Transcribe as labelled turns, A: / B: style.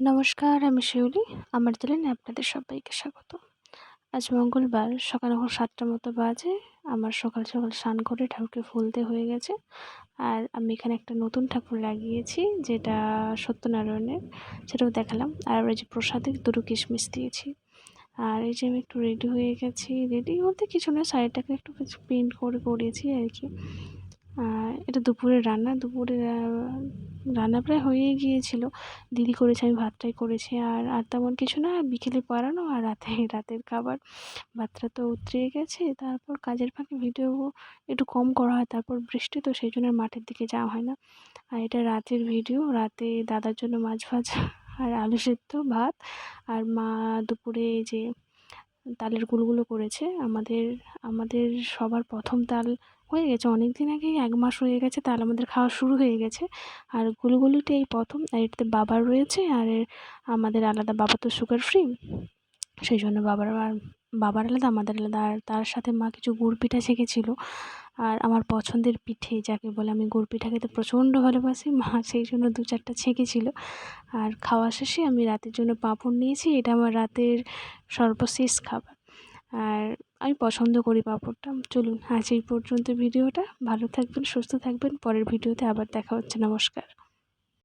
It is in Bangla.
A: নমস্কার, আমি শিউলি। আমার চ্যানেলে আপনাদের সবাইকে স্বাগত। আজ মঙ্গলবার, সকাল এখন সাতটার মতো বাজে। আমার সকাল সকাল স্নান করে ঠাকুরকে ফুলতে হয়ে গেছে। আর আমি এখানে একটা নতুন ঠাকুর লাগিয়েছি, যেটা সত্যনারায়ণের। সেটাও দেখালাম। আর ওই যে প্রসাদে দুটো কিশমিশ দিয়েছি। আর এই যে আমি একটু রেডি হয়ে গেছি। রেডি বলতে কিছু না, শাড়িটাকে একটু কিছু প্রিন্ট করে করিয়েছি আর কি। এটা দুপুরে রান্না। দুপুরে রান্না প্রায় হয়েই গিয়েছিল। দিদি করেছে, আমি ভাতটাই করেছি। আর আর তেমন কিছু না, বিকেলে পড়ানো আর রাতে, রাতের খাবার। ভাতটা তো উতরিয়ে গেছে, তারপর কাজের ফাঁকে ভিডিও একটু কম করা হয়, তারপর বৃষ্টি, তো সেই জন্য মাঠের দিকে যাওয়া হয় না। আর এটা রাতের ভিডিও, রাতে দাদার জন্য মাছ ভাজা আর আলু সেদ্ধ, ভাত। আর মা দুপুরে যে, তালের গুলগুলো করেছে। আমাদের আমাদের সবার প্রথম তাল হয়ে গেছে। অনেক দিন আগেই এক মাস হয়ে গেছে, তাহলে আমাদের খাওয়া শুরু হয়ে গেছে। আর গুলগুলিটা এই প্রথম, আর এটাতে বাবার রয়েছে, আর আমাদের আলাদা বাবা তো সুগার ফ্রি সেই জন্য বাবার আর, বাবার আলাদা, আমাদের আলাদা। আর তার সাথে মা কিছু গুড় পিঠা ছেঁকেছিলো। আর আমার পছন্দের পিঠে, যাকে বলে আমি গুড় পিঠা খেতে প্রচণ্ড ভালোবাসি, মা সেই জন্য দু চারটা ছেঁকেছিলো। আর খাওয়া শেষে আমি রাতের জন্য পাঁপড় নিয়েছি, এটা আমার রাতের সর্বশেষ খাবার। আর আমি পছন্দ করি পাঁপড়টা। চলুন আজ এই পর্যন্ত ভিডিওটা। ভালো থাকবেন, সুস্থ থাকবেন। পরের ভিডিওতে আবার দেখা হচ্ছে। নমস্কার।